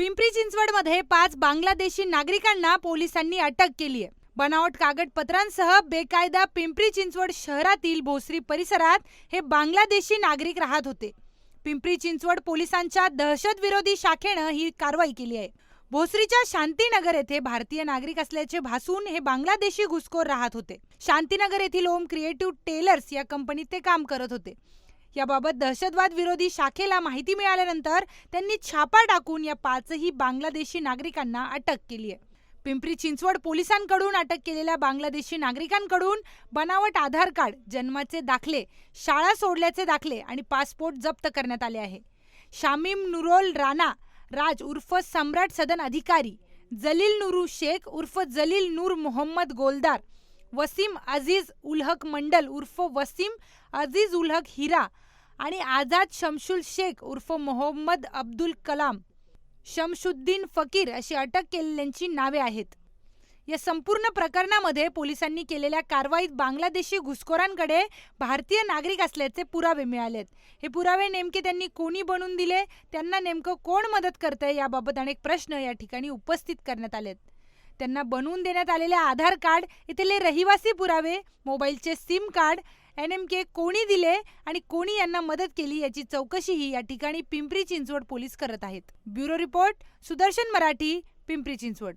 पिंपरी चिंचवडमध्ये पाच बांगलादेशी नागरिकांना पोलिसांनी अटक केली आहे बनावट कागदपत्रांसह बेकायदा पिंपरी चिंचवड शहरातील भोसरी परिसरात हे बांगलादेशी नागरिक राहत होते. पिंपरी चिंचवड पोलिसांच्या दहशतविरोधी शाखेनं ही कारवाई केली आहे. भोसरीच्या शांतीनगर येथे भारतीय नागरिक असल्याचे भासून हे बांगलादेशी घुसखोर राहत होते. शांतीनगर येथील ओम क्रिएटिव्ह टेलर्स या कंपनीत ते काम करत होते. याबाबत दहशतवाद विरोधी शाखेला माहिती मिळाल्यानंतर त्यांनी छापा टाकून या पाचही बांगलादेशी नागरिकांना अटक केली आहे. पिंपरी चिंचवड पोलिसांकडून अटक केलेल्या बांगलादेशी नागरिकांकडून बनावट आधार कार्ड जन्माचे दाखले शाळा सोडल्याचे दाखले आणि पासपोर्ट जप्त करण्यात आले आहे. शामीम नुरोल राणा राज उर्फ सम्राट सदन अधिकारी जलील नुरू शेख उर्फ जलील नूर मोहम्मद गोलदार वसीम अजीज उलहक मंडल उर्फ वसीम अजीज उलहक हिरा आणि आझाद शमशुल शेख उर्फ मोहम्मद अब्दुल कलाम. शमशुद्दीन फकीर अशी अटक केलेल्यांची नावे आहेत. या संपूर्ण प्रकरणामध्ये पोलिसांनी केलेल्या कारवाईत बांगलादेशी घुसखोरांकडे भारतीय नागरिक असल्याचे पुरावे मिळालेत. हे पुरावे नेमके त्यांनी कोणी बनवून दिले? त्यांना नेमकं कोण मदत करतंय? याबाबत अनेक प्रश्न या ठिकाणी उपस्थित करण्यात आलेत. त्यांना बनवून देण्यात आलेले आधार कार्ड इथले रहिवासी पुरावे मोबाईलचे SIM card N M K कोणी दिले आणि कोणी यांना मदत केली याची चौकशीही या ठिकाणी पिंपरी चिंचवड पोलीस करत आहेत. Bureau report Sudarshan Marathi Pimpri Chinchwad.